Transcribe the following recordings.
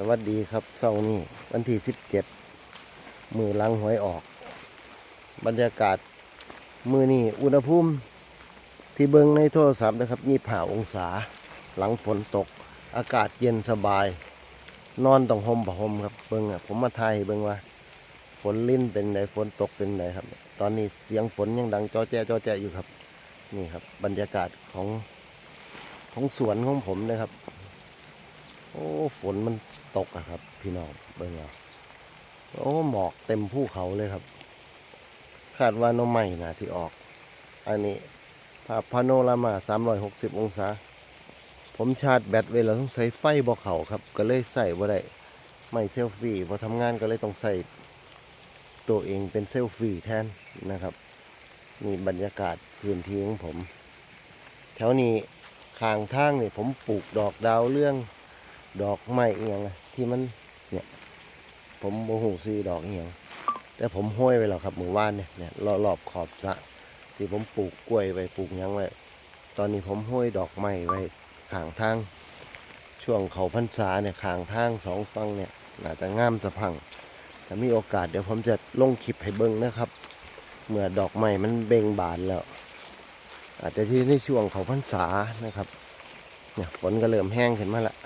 สวัสดีครับเสาร์นี้วันที่สิบเจ็ดมือหลังหวยออก บรรยากาศมือนี่อุณหภูมิ ที่เบิงในโทรศัพท์นะครับยี่ผ่าองศา หลังฝนตก อากาศเย็นสบาย นอนต้องห่มผ้าห่มครับเบิงอะผมมาไทยเบิงว่า ฝนลิ้นเป็นไงฝนตกเป็นไงครับ ตอนนี้เสียงฝนยังดังจอแจ้จอแจ้อยู่ครับ นี่ครับ บรรยากาศของของสวนของผมนะครับ อ้ฝนมันตกอะครับ พี่น้องเบิ่งเอาโอ้หมอกเต็มภูเขาเลยครับ คาดว่าหน้องใหม่นะที่ออก อันนี้ภาพพาโนรามา 360 องศา ผมชาร์จแบตไว้แล้วต้องใช้ไฟบ่เขาครับ ก็เลยใส่บ่ได้ไม่เซลฟี่พอทำงานก็เลยต้องใส่ตัวเองเป็นเซลฟี่แทนนะครับนี่บรรยากาศพื้นที่ของผม แถวนี้ข้างทางนี่ผมปลูกดอกดาวเรื่อง ดอกไม้เอียงอะที่มันเนี่ย ผมโมโหซื้อดอกเอียงแต่ผมห้อยไว้แล้วครับมือว่านเนี่ยเนี่ยรอบขอบสระที่ผมปลูกกล้วยไว้ปลูกยังไว้ตอนนี้ผมห้อยดอกไม้ไว้ข้างทางช่วงเขาพรรษาเนี่ยข้างทางสองฝั่งเนี่ยน่าจะงามสะพังถ้ามีโอกาสเดี๋ยวผมจะลงคลิปให้เบิ้งนะครับ เมื่อดอกไม้มันเบ่งบานแล้ว อาจจะที่ในช่วงเขาพรรษานะครับเนี่ยฝนก็เริ่มแห้งขึ้นมาละ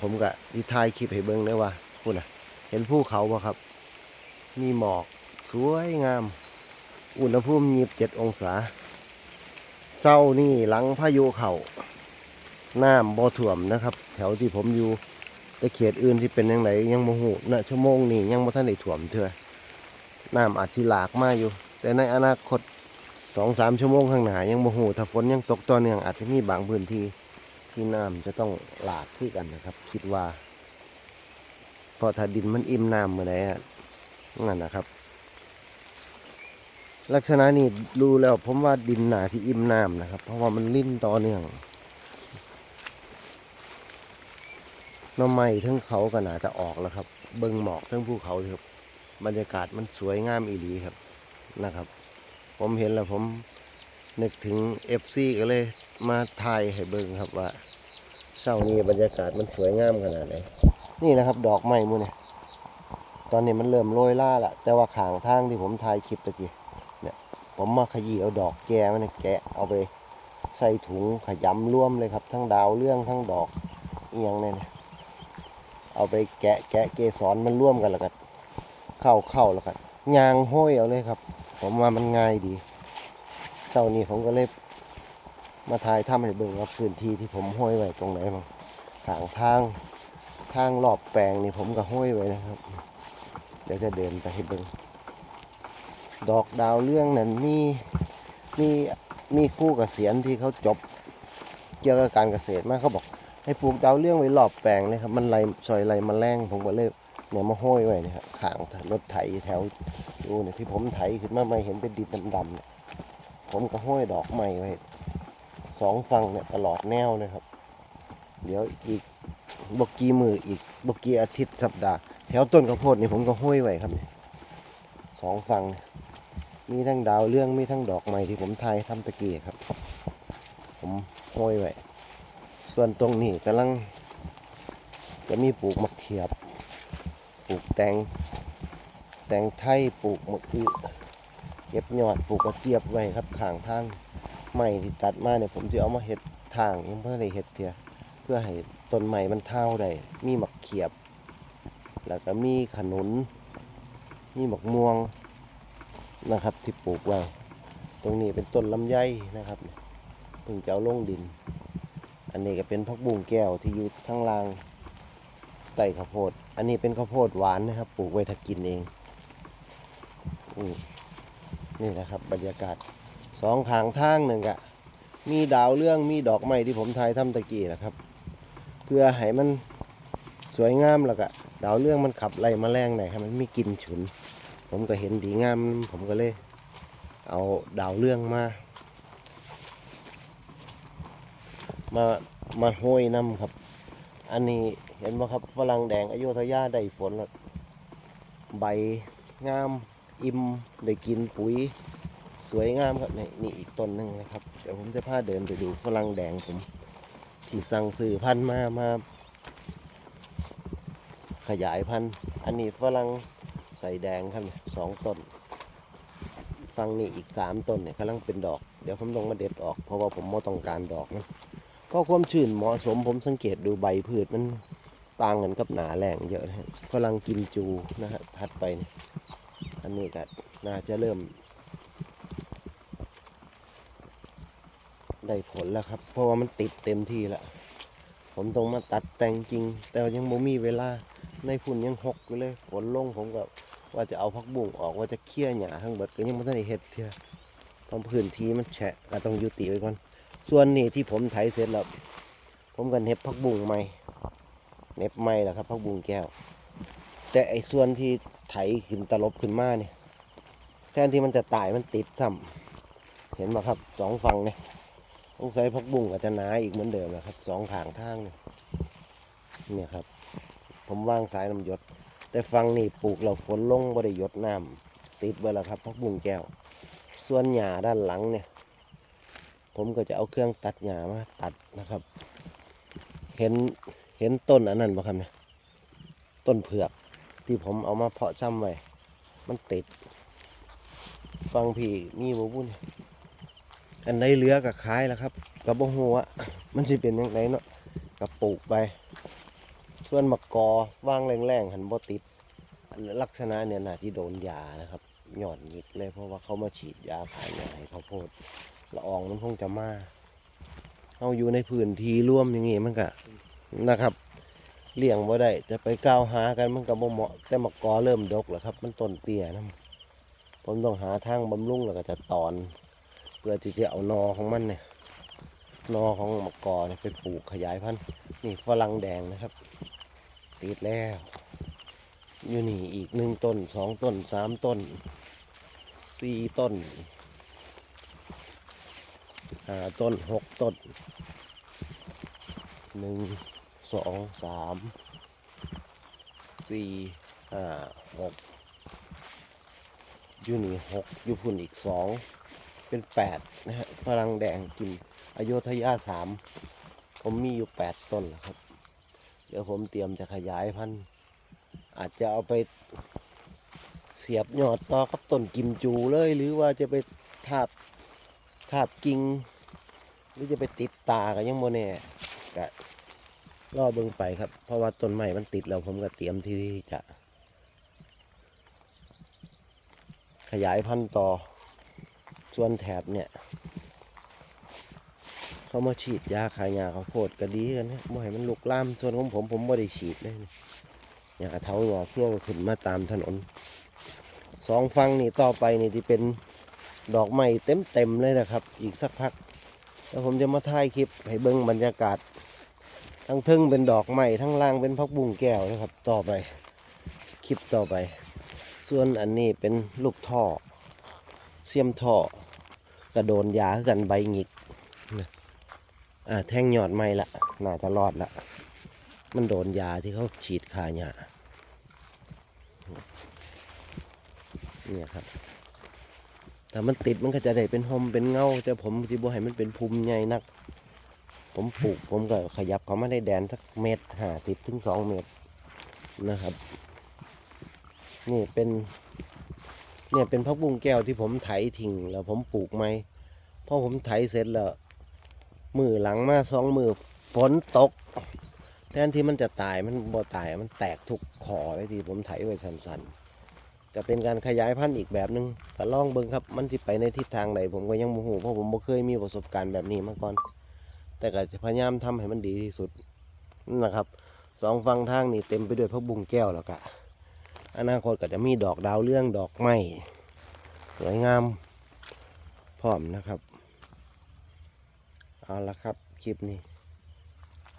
ผมก็ที่ถ่ายคลิปให้เบิ้งได้ว่าพูดนะเห็นภูเขาบ่ครับ มีหมอกสวยงาม อุณหภูมิยีบเจ็ดองศาเศร้านี่หลังพายุเขาน้ำบ่ถ่วมนะครับ แถวที่ผมอยู่แต่เขตอื่นที่เป็นยังไงยังโมหูนะชั่วโมงนี้ยังบ่ทันได้ถ่วมเถื่อน้ำอาจสิหลากมาอยู่ แต่ในอนาคตสองสามชั่วโมงข้างหน้ายังโมหูถ้าฝนยังตกต่อเนื่องอาจจะมีบางพื้นที่ ที่น้ำจะต้องหลากขึ้นกันนะครับ คิดว่าเพราะถ้าดินมันอิ่มน้ำเมื่อไหร่อะงั้นนะครับ ลักษณะนี้ดูแล้วผมว่าดินหนาที่อิ่มน้ำนะครับ เพราะว่ามันลิ่นต่อเนื่องน้ำไม้ทั้งเขาก็น่าจะออกแล้วครับ เบิงหมอกทั้งภูเขาครับบรรยากาศมันสวยงามอีหลีครับนะครับ ผมเห็นแล้วผม นึกถึงเอฟซีก็เลยมาถ่ายให้เบิ่งครับว่าเช้านี้บรรยากาศมันสวยงามขนาดไหนนี่นะครับ ดอกไม้มูเนี่ยตอนนี้มันเริ่มโรยล่าละแต่ว่าขางทางที่ผมถ่ายคลิปตะกี้เนี่ย ผมมาขยี้เอาดอกแกมันเนี่ยแกะเอาไปใส่ถุงขยำร่วมเลยครับ ทั้งดาวเรื่องทั้งดอกเอียงเนี่ยเอาไปแกะแกะเกสรมันร่วมกันแล้วก็เข้าเข้าแล้วก็ยางห้อยเอาเลยครับ ผมว่ามันง่ายดี เจ้านี้ผมก็เลยมาถ่ายทำให้เบิ่งว่าพื้นที่ที่ผมห้อยไว้ตรงไหนบ้างทางทางทางรอบแปลงนี่ผมก็ห้อยไว้นะครับ เดี๋ยวจะเดินไปให้เบิ่งดอกดาวเรื่องนั้นมีมีมีครู่เกษียณที่เขาจบเกี่ยวกับการเกษตรมาเขาบอก ให้ปลูกดาวเรื่องไว้รอบแปลงเลยครับ มันไรซอยไรมาแรงผมก็เลยเนี่ยมาห้อยไว้นี่ครับขางรถไถแถวดูเนี่ยที่ผมไถขึ้นมาไม่เห็นเป็นดินดำๆเนี่ย ผมก็ห้อยดอกไม้ไว้สองฝั่งเนี่ยตลอดแนวเลยครับ เดี๋ยวอีกบกกี่มืออีกบกกี่อาทิตย์สัปดาห์แถวต้นข้าวโพดนี่ผมก็ห้อยไว้ครับเนี่ยสองฝั่งมีทั้งดาวเรื่องมีทั้งดอกไม้ที่ผมทายทำตะกี้ครับ ผมห้อยไว้ส่วนตรงนี้กำลัง จะมีปลูกมะเขียบ ปลูกแตง แตงไทยปลูกมะอึ เก็บยอดปลูกกระเจี๊ยบไว้ครับข้างทางไม้ที่ตัดมาเนี่ยผมจะเอามาเห็ดทางเพื่ออะได้เห็ดเทียเพื่อให้ต้นไม้มันเท่าได้มีหมักเขียบ แล้วก็มีขนุนมีหมักม่วงนะครับ ที่ปลูกไว้ตรงนี้เป็นต้นลำไยนะครับเพิ่งจะเอาลงดิน อันนี้ก็เป็นพักบุ้งแก้วที่อยู่ข้างล่างใต้ข้าวโพด อันนี้เป็นข้าวโพดหวานนะครับ ปลูกไว้ถ้ากินเองอืม นี่นะครับบรรยากาศสองขางทางหนึ่งอะมีดาวเรื่องมีดอกไม้ที่ผมทายทำตะกี้นะครับ เพื่อให้มันสวยงามแล้วก็ดาวเรื่องมันขับไล่แมลงหน่อยให้มันไม่กลินฉุน ผมก็เห็นดีงาม ผมก็เลย เอาดาวเรื่องมา มามาโห้อยน้ำครับ อันนี้เห็นไหมครับฝรั่งแดงอโยธยาได้ฝนแล้วใบงาม อิ่มได้กินปุ๋ยสวยงามครับนี่นี่อีกต้นหนึ่งนะครับ เดี๋ยวผมจะพาเดินไปดูฝรั่งแดงผมที่สั่งซื้อพันธุ์มามาขยายพันธุ์อันนี้ฝรั่งใส่แดงครับเนี่ยสองต้นฟังนี่อีกสามต้นเนี่ยกำลังเป็นดอก เดี๋ยวผมลงมาเด็ดออก เพราะว่าผมไม่ต้องการดอกมันเพราะความชื้นเหมาะสมผมสังเกตดูใบพืชมันต่างกันกับหนาแรงเยอะนะฝรั่งกิมจูนะฮะถัดไปเนี่ย นนี้ก็น่าจะเริ่ม ได้ผลแล้วครับ เพราะว่ามันติดเต็มที่แล้วผมต้องมาตัดแต่งจริง แต่ยังบ่มีเวลาในฝุ่นยังหกอยู่เลยฝนลงผมก็ว่าจะเอาพักบุ้งออกว่าจะเคลี่ยหญ้าทั้งหมดก็ยังไม่ทันได้เฮ็ดเทียเพราะพื้นที่มันแฉะก็ต้องยุติไว้ก่อน ส่วนนี้ที่ผมไถเสร็จแล้วผมกันเฮ็บพักบุ้งใหม่เน็บใหม่แล้วครับพักบุ้งแก้ว แต่ไอ้ส่วนที่ ไถขึ้นตลบขึ้นมาเนี่ยแทนที่มันจะตายมันติดซ้ำเห็นไหมครับสองฝั่งเนี่ยต้องใส่พักบุ้งอาจจะนาอีกเหมือนเดิมนะครับสองขางทางเนี่ยเนี่ยครับ ผมวางสายน้ำหยด แต่ฟังนี่ปลูกเราฝนลงบ่ได้หยดน้ำติดไว้แล้วครับพักบุ้งแก้ว ส่วนหญ้าด้านหลังเนี่ย ผมก็จะเอาเครื่องตัดหญ้ามาตัดนะครับ เห็นเห็นต้นอันนั้นปะครับเนี่ยต้นเผือก ที่ผมเอามาเพาะช่ำไว้ มันติด ฟังพี่มีบ่บุ้นอันใดเหลือกับขายแล้วครับกับบ่ฮู้ว่ามันสิเป็นยังไงเนาะกับปลูกไปส่วนมะกอว่างแรงๆหันบ่ติดลักษณะเนี่ยน่าที่โดนยานะครับหย่อนหงิกเลยเพราะว่าเขามาฉีดยาขายยาให้ข้าวโพดละอองมันคงจะมาเอาอยู่ในพื้นที่ร่วมอย่างงี้มันก็นะครับ เลี้ยงบ่ได้จะไปก้าวหากันมันก็บ่เหมาะ แต่มะกอเริ่มดกแล้วครับ มันต้นเตี้ยนะผมต้องหาทางบำรุงแล้วก็จะตอน เพื่อที่จะเอานอของมันเนี่ยนอของมะกอเนี่ยไปปลูกขยายพันธุ์นี่ฝรั่งแดงนะครับ ติดแล้วอยู่นี่อีกหนึ่งต้นสองต้นสามต้นสี่ต้นห้าต้นหกต้นหนึ่ง สองสามสี่ห้าหกอยู่นี่หกอยู่พุ่นอีกสองเป็นแปดนะฮะฝรั่งแดงกินอโยธยาสามผมมีอยู่แปดต้นครับ เดี๋ยวผมเตรียมจะขยายพันธุ์อาจจะเอาไปเสียบยอดต่อกับต้นกิมจูเลย หรือว่าจะไปทาบทาบกิ่งหรือจะไปติดตากันยังโมแน่ ก็รอเบิ่งไปครับ เพราะว่าต้นไม้มันติดแล้วผมก็เตรียมที่จะ ขยายพันธุ์ต่อ ส่วนแถบเนี่ย เขามาฉีดยาขายยาเขาวโพดก็ดีกันนะบ่ให้มันลุกลาม ส่วนของผมผมบ่ได้ฉีดเลยนี่ยากเท้าหงอเพื่อขึ้นมาตามถนน สองฟังนี่ต่อไปนี่ที่เป็นดอกไม้เต็มเต็มๆเลยนะครับ อีกสักพัก แล้วผมจะมาถ่ายคลิปให้เบิ้งบรรยากาศ ทั้งทึ่งเป็นดอกไม้ทั้งล่างเป็นพักบุ้งแก้วนะครับ ต่อไป คลิปต่อไป ส่วนอันนี้เป็นลูกท่อ เสียมท่อกระโดนยากันใบหงิกนะอ่าแท่งหยอดไม่ละน่าจะรอดละ มันโดนยาที่เขาฉีดคาหยาเนี่ยครับแต่มันติดมันก็จะได้เป็นหมเป็นเงาแต่ผมที่บ่ให้มันเป็นภูมิใหญ่นัก ผมปลูกผมก็ขยับเขามาได้แดนสักเมตรห้าสิบถึงสองเมตรนะครับ นี่เป็นเนี่ยเป็นพักบุ้งแก้วที่ผมไถทิ้งแล้วผมปลูกไหมพอผมไถเสร็จแล้วมือหลังมาสองมือฝนตกแทนที่มันจะตายมันบ่ตายมันแตกทุกขอเลยที่ผมไถไว้สันๆจะเป็นการขยายพันธุ์อีกแบบหนึงแต่ลองเบิ่งครับ มันจะไปในทิศทางใดผมก็ยังโมโหเพราะผมบ่เคยมีประสบการณ์แบบนี้มาก่อน แต่ก็จะพยายามทำให้มันดีที่สุดนั่นะครับสองฟังทางนี่เต็มไปด้วยพักบุงแก้วแล้วก็อนาคตก็จะมีดอกดาวเรื่องดอกไม้สวยงามพร้อมนะครับเอาละครับคลิปนี้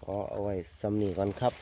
ขอเอาไว้สำนีก่อนครับ